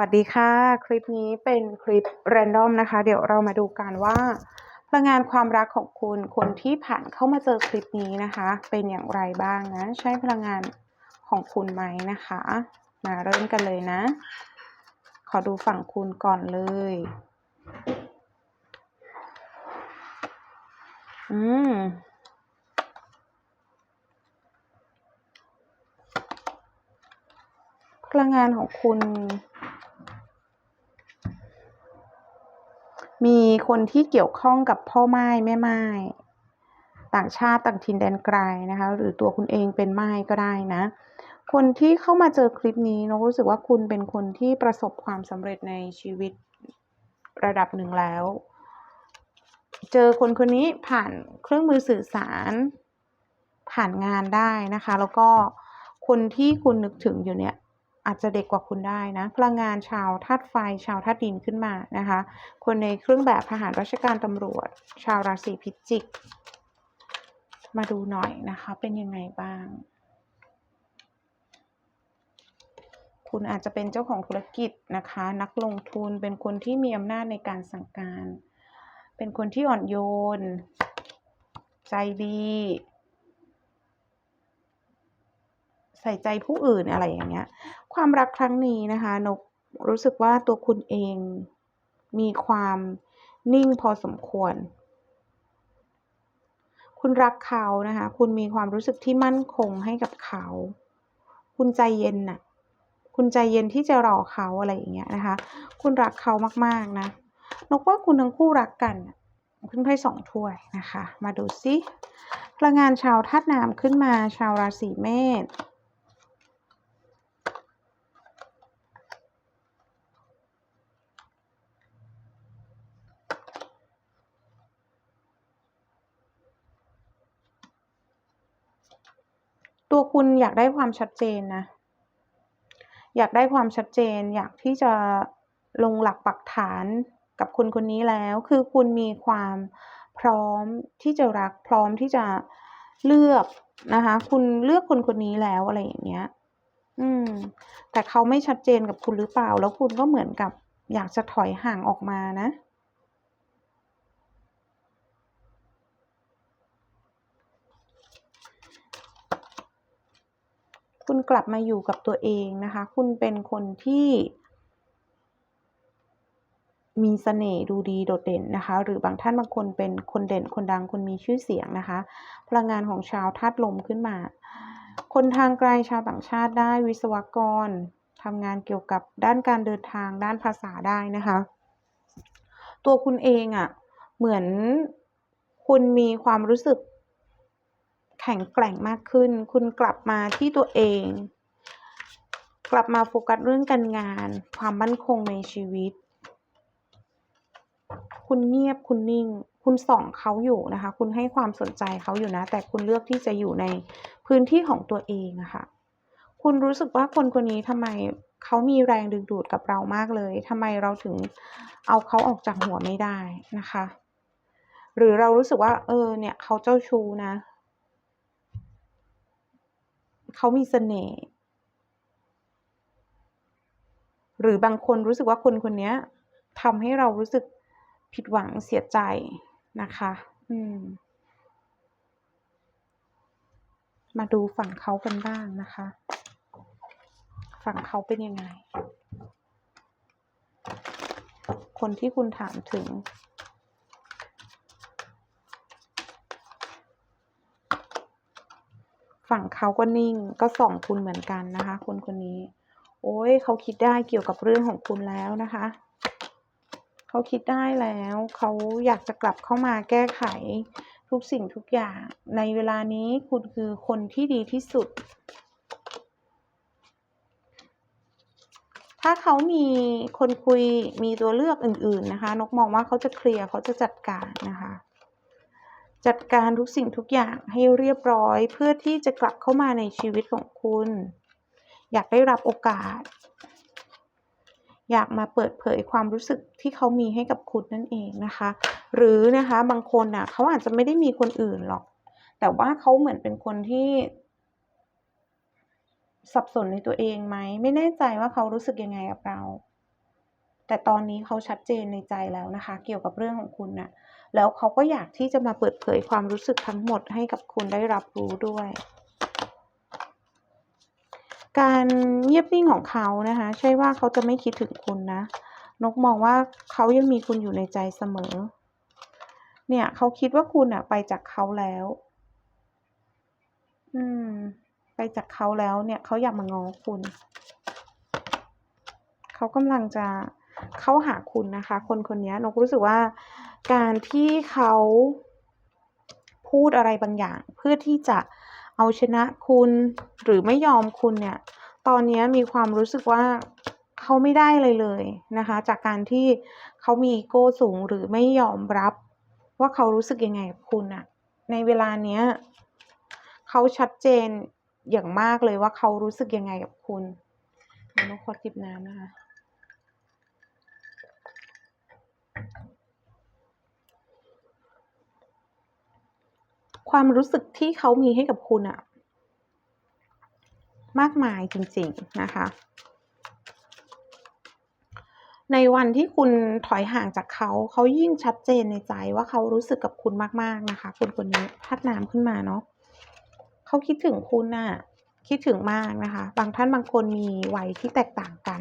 วัสดีค่ะ คลิปนี้เป็นคลิปแรนดอมนะคะ เดี๋ยวเรามาดูกันว่าพลังงานความรักของคุณคนที่ผ่านเข้ามาเจอคลิปนี้นะคะ เป็นอย่างไรบ้างนะ ใช่พลังงานของคุณไหมนะคะ มาเริ่มกันเลยนะ ขอดูฝั่งคุณก่อนเลย อืมพลังงานของคุณ มีคนที่เกี่ยวข้องกับพ่อไม้แม่ไม้ต่างชาติต่างถิ่นแดนไกลนะคะ หรือตัวคุณเองเป็นไม้ก็ได้นะ คนที่เข้ามาเจอคลิปนี้นกรู้สึกว่าคุณเป็นคนที่ประสบความสำเร็จในชีวิตระดับหนึ่งแล้ว เจอคนคนนี้ผ่านเครื่องมือสื่อสาร ผ่านงานได้นะคะ แล้วก็คนที่คุณนึกถึงอยู่เนี่ย อาจจะเด็กกว่าคุณได้นะ พลังงานชาวธาตุไฟ ชาวธาตุดินขึ้นมานะคะ คนในเครื่องแบบทหารราชการตำรวจ ชาวราศีพิจิก มาดูหน่อยนะคะ เป็นยังไงบ้าง คุณอาจจะเป็นเจ้าของธุรกิจนะคะ นักลงทุนเป็นคนที่มีอำนาจในการสั่งการ เป็นคนที่อ่อนโยน ใจดีใส่ใจผู้อื่นอะไรอย่างเงี้ย ความรักครั้งนี้นะคะนกรู้สึกว่าตัวคุณเองมีความนิ่งพอสมควร คุณรักเขานะคะ คุณมีความรู้สึกที่มั่นคงให้กับเขา คุณใจเย็นน่ะ คุณใจเย็นที่จะรอเขาอะไรอย่างเงี้ยนะคะ คุณรักเขามากๆนะ นกว่าคุณทั้งคู่รักกันขึ้นไพ่สองถ้วยนะคะ มาดูซิพลังงานชาวธาตุน้ำขึ้นมาชาวราศีเมษ ตัวคุณอยากได้ความชัดเจนนะ อยากได้ความชัดเจน อยากที่จะลงหลักปักฐานกับคนคนนี้แล้ว คือคุณมีความพร้อมที่จะรักพร้อมที่จะเลือกนะคะ คุณเลือกคนคนนี้แล้วอะไรอย่างเงี้ย อืม แต่เขาไม่ชัดเจนกับคุณหรือเปล่า แล้วคุณก็เหมือนกับอยากจะถอยห่างออกมานะ คุณกลับมาอยู่กับตัวเองนะคะ คุณเป็นคนที่ มีเสน่ห์ดูดีโดดเด่นนะคะ หรือบางท่านบางคนเป็นคนเด่นคนดังคนมีชื่อเสียงนะคะ พลังงานของชาวธาตุลมขึ้นมา คนทางไกลชาวต่างชาติได้วิศวกรทำงานเกี่ยวกับด้านการเดินทางด้านภาษาได้นะคะ ตัวคุณเองอะ่ะเหมือนคุณมีความรู้สึก แข็งแกร่งมากขึ้น คุณกลับมาที่ตัวเอง กลับมาโฟกัสเรื่องการงาน ความมั่นคงในชีวิต คุณเงียบคุณนิ่ง คุณส่องเขาอยู่นะคะ คุณให้ความสนใจเขาอยู่นะ แต่คุณเลือกที่จะอยู่ในพื้นที่ของตัวเองอะค่ะ คุณรู้สึกว่าคนคนนี้ทำไมเขามีแรงดึงดูดกับเรามากเลยทำไมเราถึงเอาเขาออกจากหัวไม่ได้นะคะ หรือเรารู้สึกว่า เออ เนี่ย เขาเจ้าชู้นะ เขามีเสน่ห์หรือบางคนรู้สึกว่าคนคนนี้ทำให้เรารู้สึกผิดหวังเสียใจนะคะ อืม มาดูฝั่งเขากันบ้างนะคะ ฝั่งเขาเป็นยังไง คนที่คุณถามถึง ฝั่งเขาก็นิ่งก็ส่องคุณเหมือนกันนะคะ คนคนนี้ โอ้ยเขาคิดได้เกี่ยวกับเรื่องของคุณแล้วนะคะเขาคิดได้แล้วเขาอยากจะกลับเข้ามาแก้ไขทุกสิ่งทุกอย่าง ในเวลานี้คุณคือคนที่ดีที่สุด ถ้าเขามีคนคุยมีตัวเลือกอื่น ๆนะคะ นกมองว่าเขาจะเคลียร์เขาจะจัดการนะคะ จัดการทุกสิ่งทุกอย่างให้เรียบร้อยเพื่อที่จะกลับเข้ามาในชีวิตของคุณ อยากได้รับโอกาส อยากมาเปิดเผยความรู้สึกที่เขามีให้กับคุณนั่นเองนะคะ หรือนะคะบางคนน่ะเขาอาจจะไม่ได้มีคนอื่นหรอก แต่ว่าเขาเหมือนเป็นคนที่สับสนในตัวเองไหมไม่แน่ใจว่าเขารู้สึกยังไงกับเรา แต่ตอนนี้เขาชัดเจนในใจแล้วนะคะ เกี่ยวกับเรื่องของคุณน่ะ แล้วเขาก็อยากที่จะมาเปิดเผยความรู้สึกทั้งหมดให้กับคุณได้รับรู้ด้วย การเงียบนิ่งของเขานะคะ ใช่ว่าเขาจะไม่คิดถึงคุณนะ นกมองว่าเขายังมีคุณอยู่ในใจเสมอ เนี่ยเขาคิดว่าคุณอะไปจากเขาแล้ว อืม ไปจากเขาแล้วเนี่ยเขาอยากมาง้อคุณเขากำลังจะเข้าหาคุณนะคะ คนคนนี้นกรู้สึกว่า การที่เขาพูดอะไรบางอย่าง เพื่อที่จะเอาชนะคุณหรือไม่ยอมคุณเนี่ย ตอนนี้มีความรู้สึกว่าเขาไม่ได้เลยเลยนะคะ จากการที่เขามีโก้สูงหรือไม่ยอมรับ ว่าเขารู้สึกยังไงกับคุณอะในเวลาเนี้ยเขาชัดเจนอย่างมากเลยว่าเขารู้สึกยังไงกับคุณเดี๋ยวขอจิบน้ำนะคะ ความรู้สึกที่เขามีให้กับคุณอะมากมายจริง ๆ นะคะ ในวันที่คุณถอยห่างจากเขา เขายิ่งชัดเจนในใจว่าเขารู้สึกกับคุณมากๆนะคะคนคนนี้พัดน้ำขึ้นมาเนาะเขาคิดถึงคุณน่ะ คิดถึงมากนะคะ บางท่านบางคนมีวัยที่แตกต่างกัน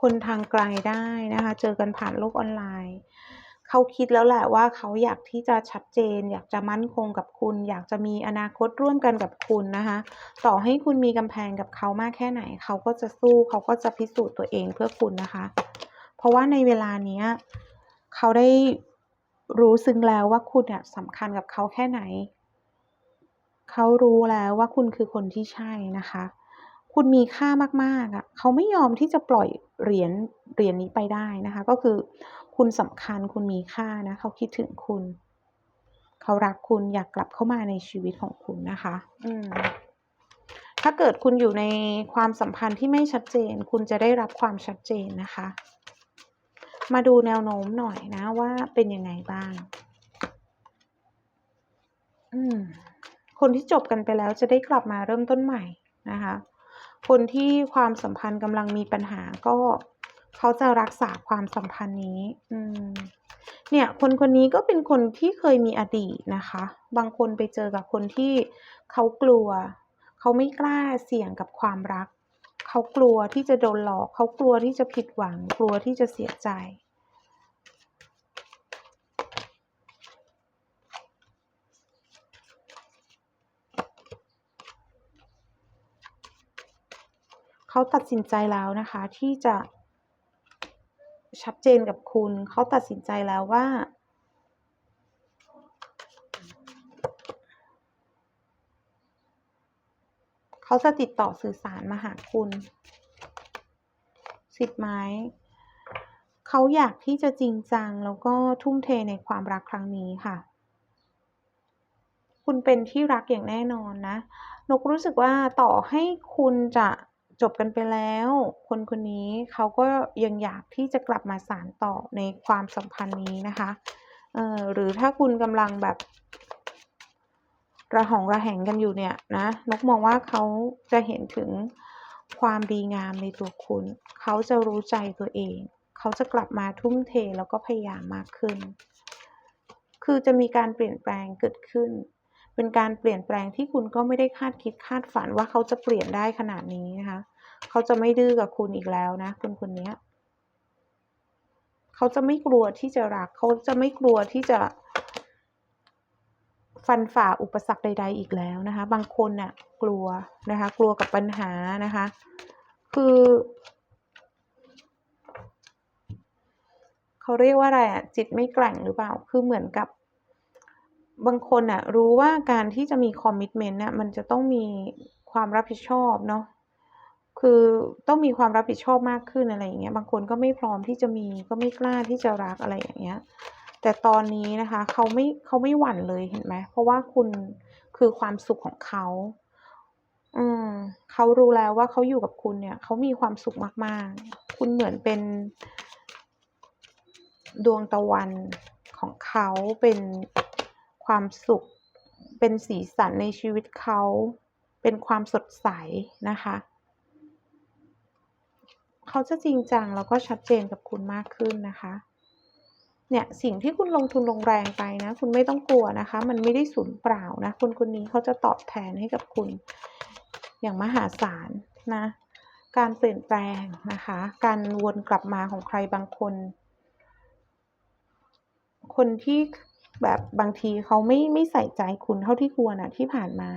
คนทางไกลได้นะคะ เจอกันผ่านโลกออนไลน์ เขาคิดแล้วแหละว่าเขาอยากที่จะชัดเจน อยากจะมั่นคงกับคุณ อยากจะมีอนาคตร่วมกันกับคุณนะคะ ต่อให้คุณมีกำแพงกับเขามากแค่ไหน เขาก็จะสู้เขาก็จะพิสูจน์ตัวเองเพื่อคุณนะคะ เพราะว่าในเวลานี้เขาได้รู้ซึ้งแล้วว่าคุณเนี่ยสำคัญกับเขาแค่ไหน เขารู้แล้วว่าคุณคือคนที่ใช่นะคะ คุณมีค่ามากๆอะเขาไม่ยอมที่จะปล่อยเหรียญเหรียญนี้ไปได้นะคะ ก็คือคุณสำคัญคุณมีค่านะเขาคิดถึงคุณ เขารักคุณอยากกลับเข้ามาในชีวิตของคุณนะคะ อืมถ้าเกิดคุณอยู่ในความสัมพันธ์ที่ไม่ชัดเจน คุณจะได้รับความชัดเจนนะคะ มาดูแนวโน้มหน่อยนะว่าเป็นยังไงบ้าง อืมคนที่จบกันไปแล้วจะได้กลับมาเริ่มต้นใหม่นะคะ คนที่ความสัมพันธ์กำลังมีปัญหาก็เขาจะรักษาความสัมพันธ์นี้ อืม เนี่ย คนคนนี้ก็เป็นคนที่เคยมีอดีตนะคะ บางคนไปเจอกับคนที่เขากลัว เขาไม่กล้าเสี่ยงกับความรัก เขากลัวที่จะโดนหลอก เขากลัวที่จะผิดหวัง กลัวที่จะเสียใจ เขาตัดสินใจแล้วนะคะที่จะชัดเจนกับคุณ เขาตัดสินใจแล้วว่า เขาจะติดต่อสื่อสารมาหาคุณสิบไม้เขาอยากที่จะจริงจังแล้วก็ทุ่มเทในความรักครั้งนี้ค่ะ คุณเป็นที่รักอย่างแน่นอนนะ นกรู้สึกว่าต่อให้คุณจะ จบกันไปแล้ว คนคนนี้เขาก็ยังอยากที่จะกลับมาสานต่อในความสัมพันธ์นี้นะคะเอ่อหรือถ้าคุณกำลังแบบ ระหองระแหงกันอยู่เนี่ยนะนกมองว่าเขาจะเห็นถึงความดีงามในตัวคุณ เขาจะรู้ใจตัวเอง เขาจะกลับมาทุ่มเทแล้วก็พยายามมากขึ้น คือจะมีการเปลี่ยนแปลงเกิดขึ้น เป็นการเปลี่ยนแปลงที่คุณก็ไม่ได้คาดคิดคาดฝันว่าเขาจะเปลี่ยนได้ขนาดนี้นะคะ เขาจะไม่ดื้อกับคุณอีกแล้วนะคนคนนี้เขาจะไม่กลัวที่จะรัก เขาจะไม่กลัวที่จะฟันฝ่าอุปสรรคใด ๆ อีกแล้วนะคะ บางคนน่ะ กลัวนะคะ กลัวกับปัญหานะคะ คือ เขาเรียกว่าอะไรอะจิตไม่แกร่งหรือเปล่า คือเหมือนกับบางคนน่ะ รู้ว่าการที่จะมีคอมมิตเมนต์เนี่ยมันจะต้องมีความรับผิดชอบเนาะ คือต้องมีความรับผิดชอบมากขึ้นอะไรอย่างเงี้ยบางคนก็ไม่พร้อมที่จะมีก็ไม่กล้าที่จะรักอะไรอย่างเงี้ย แต่ตอนนี้นะคะเขาไม่เขาไม่หวั่นเลยเห็นไหมเพราะว่าคุณคือความสุขของเขาอืมเขารู้แล้วว่าเขาอยู่กับคุณเนี่ยเขามีความสุขมากๆ คุณเหมือนเป็น ดวงตะวันของเขาเป็นความสุข เป็นสีสันในชีวิตเขา เป็นความสดใสนะคะ เขาจะจริงจังแล้วก็ชัดเจนกับคุณมากขึ้นนะคะเนี่ยสิ่งที่คุณลงทุนลงแรงไปนะ คุณไม่ต้องกลัวนะคะ มันไม่ได้สูญเปล่านะคนคนนี้เขาจะตอบแทนให้กับคุณ อย่างมหาศาลนะการเปลี่ยนแปลงนะคะ การวนกลับมาของใครบางคน คนที่แบบบางทีเขาไม่ไม่ใส่ใจคุณเท่าที่ควรอะที่ผ่านมา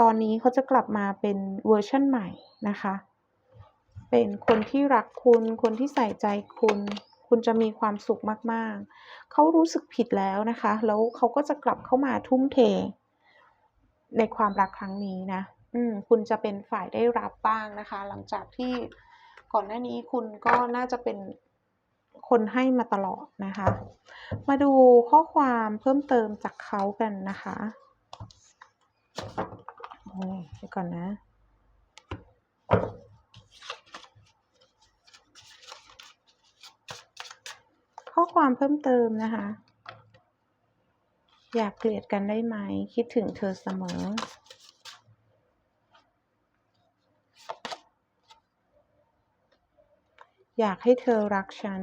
ตอนนี้เขาจะกลับมาเป็นเวอร์ชั่นใหม่นะคะ เป็นคนที่รักคุณ คนที่ใส่ใจคุณ คุณจะมีความสุขมากๆ เขารู้สึกผิดแล้วนะคะ แล้วเขาก็จะกลับเข้ามาทุ่มเท ในความรักครั้งนี้นะ อืม คุณจะเป็นฝ่ายได้รับบ้างนะคะ หลังจากที่ก่อนหน้านี้คุณก็น่าจะเป็นคนให้มาตลอดนะคะ มาดูข้อความเพิ่มเติมจากเขากันนะคะ โอ้ยเดี๋ยวก่อนนะ ข้อ ความเพิ่มเติมนะคะ อยากเกลียดกันได้ไหม คิดถึงเธอเสมอ อยากให้เธอรักฉัน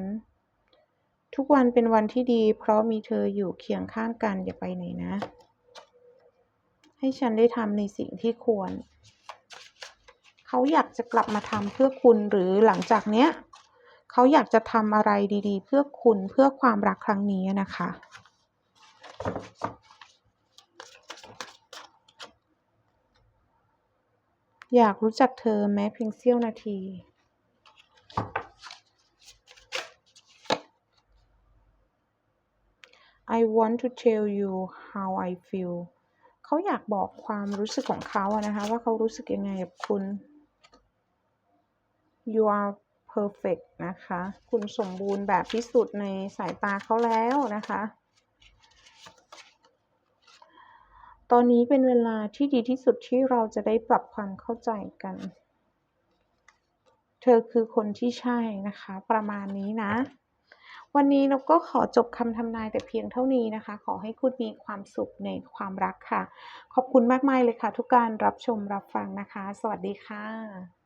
ทุกวันเป็นวันที่ดี เพราะมีเธออยู่เคียงข้างกันอย่าไปไหนนะ ให้ฉันได้ทำในสิ่งที่ควร เขาอยากจะกลับมาทำเพื่อคุณหรือหลังจากเนี้ย เขาอยากจะทำอะไรดีๆ เพื่อคุณเพื่อความรักครั้งนี้นะคะ อยากรู้จักเธอแม้เพียงเสี้ยวนาที I want to tell you how I feel เขาอยากบอกความรู้สึกของเขาอะนะคะ ว่าเขารู้สึกยังไงกับคุณ you are perfect นะคะ คุณสมบูรณ์แบบที่สุดในสายตาเขาแล้วนะคะ ตอนนี้เป็นเวลาที่ดีที่สุดที่เราจะได้ปรับความเข้าใจกัน เธอคือคนที่ใช่นะคะ ประมาณนี้นะ วันนี้นกก็ขอจบคำทำนายแต่เพียงเท่านี้นะคะ ขอให้คุณมีความสุขในความรักค่ะ ขอบคุณมากมายเลยค่ะ ทุกการรับชมรับฟังนะคะ สวัสดีค่ะ